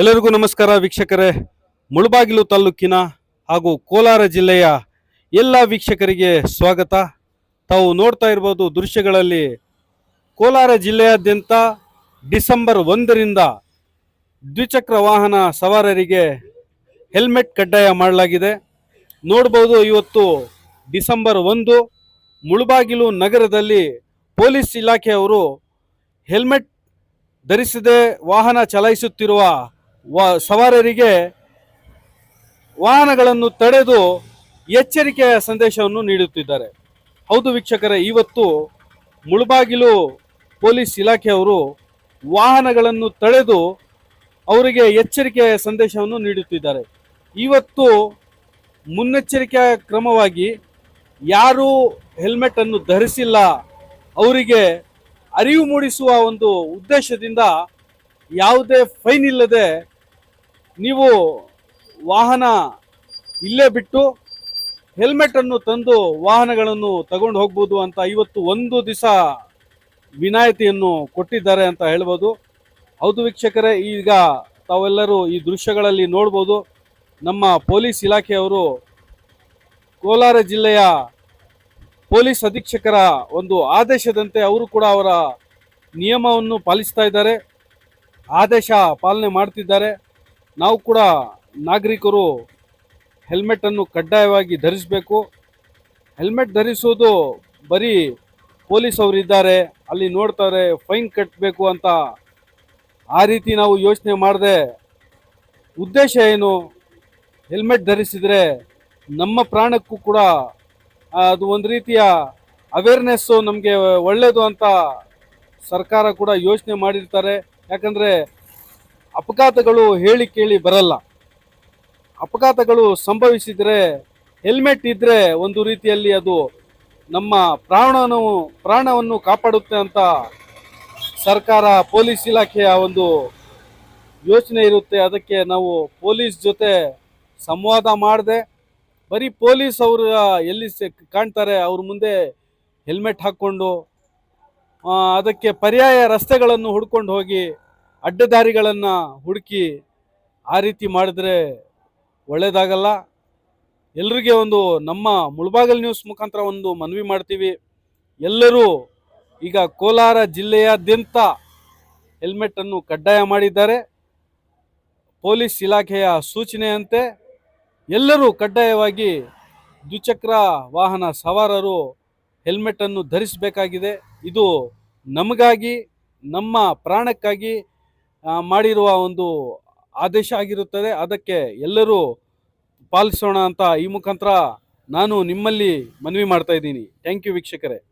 ಎಲ್ಲರಿಗೂ ನಮಸ್ಕಾರ ವೀಕ್ಷಕರೇ. ಮುಳಬಾಗಿಲು ತಾಲೂಕಿನ ಹಾಗೂ ಕೋಲಾರ ಜಿಲ್ಲೆಯ ಎಲ್ಲ ವೀಕ್ಷಕರಿಗೆ ಸ್ವಾಗತ. ತಾವು ನೋಡ್ತಾ ಇರ್ಬೋದು ದೃಶ್ಯಗಳಲ್ಲಿ ಕೋಲಾರ ಜಿಲ್ಲೆಯಾದ್ಯಂತ ಡಿಸೆಂಬರ್ ಒಂದರಿಂದ ದ್ವಿಚಕ್ರ ವಾಹನ ಸವಾರರಿಗೆ ಹೆಲ್ಮೆಟ್ ಕಡ್ಡಾಯ ಮಾಡಲಾಗಿದೆ. ನೋಡ್ಬೋದು ಇವತ್ತು ಡಿಸೆಂಬರ್ ಒಂದು, ಮುಳಬಾಗಿಲು ನಗರದಲ್ಲಿ ಪೊಲೀಸ್ ಇಲಾಖೆಯವರು ಹೆಲ್ಮೆಟ್ ಧರಿಸದೆ ವಾಹನ ಚಲಾಯಿಸುತ್ತಿರುವ ಸವಾರರಿಗೆ ವಾಹನಗಳನ್ನು ತಡೆದು ಎಚ್ಚರಿಕೆಯ ಸಂದೇಶವನ್ನು ನೀಡುತ್ತಿದ್ದಾರೆ. ಹೌದು ವೀಕ್ಷಕರೇ, ಇವತ್ತು ಮುಳುಬಾಗಿಲು ಪೊಲೀಸ್ ಇಲಾಖೆಯವರು ವಾಹನಗಳನ್ನು ತಡೆದು ಅವರಿಗೆ ಎಚ್ಚರಿಕೆಯ ಸಂದೇಶವನ್ನು ನೀಡುತ್ತಿದ್ದಾರೆ. ಇವತ್ತು ಮುನ್ನೆಚ್ಚರಿಕೆಯ ಕ್ರಮವಾಗಿ ಯಾರು ಹೆಲ್ಮೆಟ್ ಅನ್ನು ಧರಿಸಿಲ್ಲ. ಅವರಿಗೆ ಅರಿವು ಮೂಡಿಸುವ ಒಂದು ಉದ್ದೇಶದಿಂದ ಯಾವುದೇ ಫೈನ್ ಇಲ್ಲದೆ ನೀವು ವಾಹನ ಇಲ್ಲೇ ಬಿಟ್ಟು ಹೆಲ್ಮೆಟ್ ಅನ್ನು ತಂದು ವಾಹನಗಳನ್ನು ತಗೊಂಡು ಹೋಗ್ಬೋದು ಅಂತ ಇವತ್ತು ಒಂದು ದಿವಸ ವಿನಾಯಿತಿಯನ್ನು ಕೊಟ್ಟಿದ್ದಾರೆ ಅಂತ ಹೇಳ್ಬೋದು. ಹೌದು ವೀಕ್ಷಕರೇ, ಈಗ ತಾವೆಲ್ಲರೂ ಈ ದೃಶ್ಯಗಳಲ್ಲಿ ನೋಡ್ಬೋದು. ನಮ್ಮ ಪೊಲೀಸ್ ಇಲಾಖೆಯವರು ಕೋಲಾರ ಜಿಲ್ಲೆಯ ಪೊಲೀಸ್ ಅಧೀಕ್ಷಕರ ಒಂದು ಆದೇಶದಂತೆ ಅವರು ಕೂಡ ಅವರ ನಿಯಮವನ್ನು ಪಾಲಿಸ್ತಾ ಇದ್ದಾರೆ. ಆದೇಶ ಪಾಲನೆ ಮಾಡ್ತಿದ್ದಾರೆ. ನಾವು ಕೂಡ ನಾಗರಿಕರು ಹೆಲ್ಮೆಟನ್ನು ಕಡ್ಡಾಯವಾಗಿ ಧರಿಸಬೇಕು. ಹೆಲ್ಮೆಟ್ ಧರಿಸೋದು ಬರೀ ಪೊಲೀಸ್ ಅವರು ಇದ್ದಾರೆ, ಅಲ್ಲಿ ನೋಡ್ತಾರೆ ಫೈನ್ ಕಟ್ಟಬೇಕು ಅಂತ ಆ ರೀತಿ ನಾವು ಯೋಚನೆ ಮಾಡದೆ ಉದ್ದೇಶ ಏನು? ಹೆಲ್ಮೆಟ್ ಧರಿಸಿದರೆ ನಮ್ಮ ಪ್ರಾಣಕ್ಕೂ ಕೂಡ ಅದು ಒಂದು ರೀತಿಯ ಅವೇರ್ನೆಸ್ಸು ನಮಗೆ ಒಳ್ಳೆಯದು ಅಂತ ಸರ್ಕಾರ ಕೂಡ ಯೋಚನೆ ಮಾಡಿರ್ತಾರೆ. ಯಾಕಂದರೆ ಅಪಘಾತಗಳು ಹೇಳಿ ಕೇಳಿ ಬರಲ್ಲ. ಅಪಘಾತಗಳು ಸಂಭವಿಸಿದರೆ, ಹೆಲ್ಮೆಟ್ ಇದ್ದರೆ ಒಂದು ರೀತಿಯಲ್ಲಿ ಅದು ನಮ್ಮ ಪ್ರಾಣವನ್ನು ಪ್ರಾಣವನ್ನು ಕಾಪಾಡುತ್ತೆ ಅಂತ ಸರ್ಕಾರ, ಪೊಲೀಸ್ ಇಲಾಖೆಯ ಒಂದು ಯೋಚನೆ ಇರುತ್ತೆ. ಅದಕ್ಕೆ ನಾವು ಪೊಲೀಸ್ ಜೊತೆ ಸಂವಾದ ಮಾಡಿದೆ, ಬರೀ ಪೊಲೀಸ್ ಅವರು ಎಲ್ಲಿ ಕಾಣ್ತಾರೆ, ಅವ್ರ ಮುಂದೆ ಹೆಲ್ಮೆಟ್ ಹಾಕ್ಕೊಂಡು ಅದಕ್ಕೆ ಪರ್ಯಾಯ ರಸ್ತೆಗಳನ್ನು ಹುಡ್ಕೊಂಡು ಹೋಗಿ ಅಡ್ಡದಾರಿಗಳನ್ನು ಹುಡುಕಿ ಆ ರೀತಿ ಮಾಡಿದ್ರೆ ಒಳ್ಳೆಯದಾಗಲ್ಲ ಎಲ್ರಿಗೆ ಒಂದು ನಮ್ಮ ಮುಳಬಾಗಲ್ ನ್ಯೂಸ್ ಮುಖಾಂತರ ಒಂದು ಮನವಿ ಮಾಡ್ತೀವಿ. ಎಲ್ಲರೂ ಈಗ ಕೋಲಾರ ಜಿಲ್ಲೆಯಾದ್ಯಂತ ಹೆಲ್ಮೆಟನ್ನು ಕಡ್ಡಾಯ ಮಾಡಿದ್ದಾರೆ. ಪೊಲೀಸ್ ಇಲಾಖೆಯ ಸೂಚನೆಯಂತೆ ಎಲ್ಲರೂ ಕಡ್ಡಾಯವಾಗಿ ದ್ವಿಚಕ್ರ ವಾಹನ ಸವಾರರು ಹೆಲ್ಮೆಟನ್ನು ಧರಿಸಬೇಕಾಗಿದೆ. ಇದು ನಮಗಾಗಿ, ನಮ್ಮ ಪ್ರಾಣಕ್ಕಾಗಿ ಮಾಡಿರುವ ಒಂದು ಆದೇಶ ಆಗಿರುತ್ತದೆ. ಅದಕ್ಕೆ ಎಲ್ಲರೂ ಪಾಲಿಸೋಣ ಅಂತ ಈ ಮುಖಾಂತರ ನಾನು ನಿಮ್ಮಲ್ಲಿ ಮನವಿ ಮಾಡ್ತಾ ಇದ್ದೀನಿ. ಥ್ಯಾಂಕ್ ಯು ವೀಕ್ಷಕರೇ.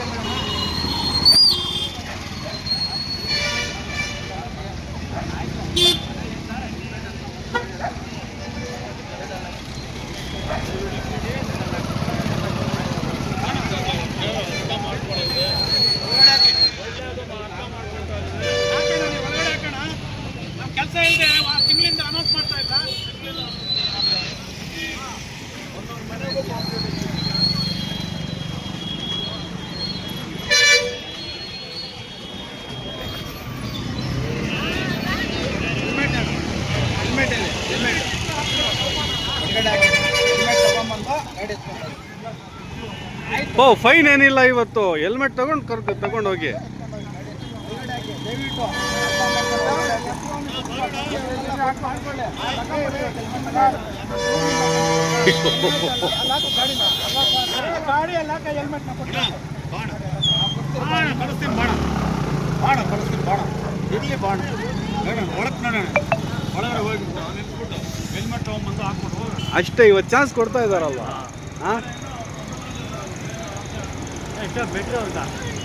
Gracias. ಬೋ ಫೈನ್ ಏನಿಲ್ಲ ಇವತ್ತು. ಹೆಲ್ಮೆಟ್ ತಗೊಂಡು ಕರ್ದು, ತಗೊಂಡು ಹೋಗಿ. ಅಷ್ಟೇ ಇವತ್ತು ಚಾನ್ಸ್ ಕೊಡ್ತಾ ಇದಾರಲ್ವಾ ಹಾ 哎，这没，这不，这。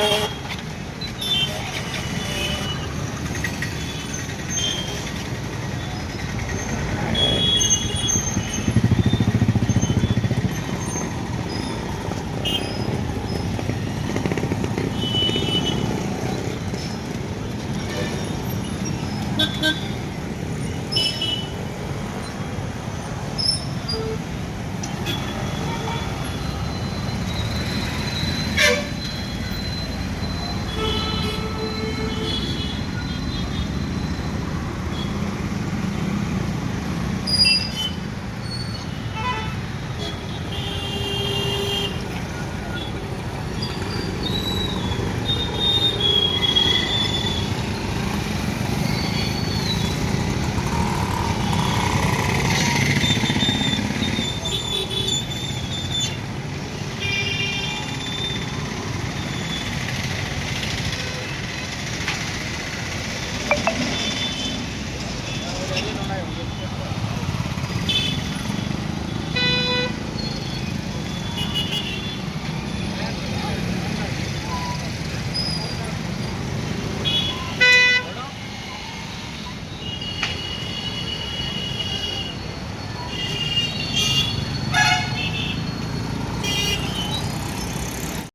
Oh.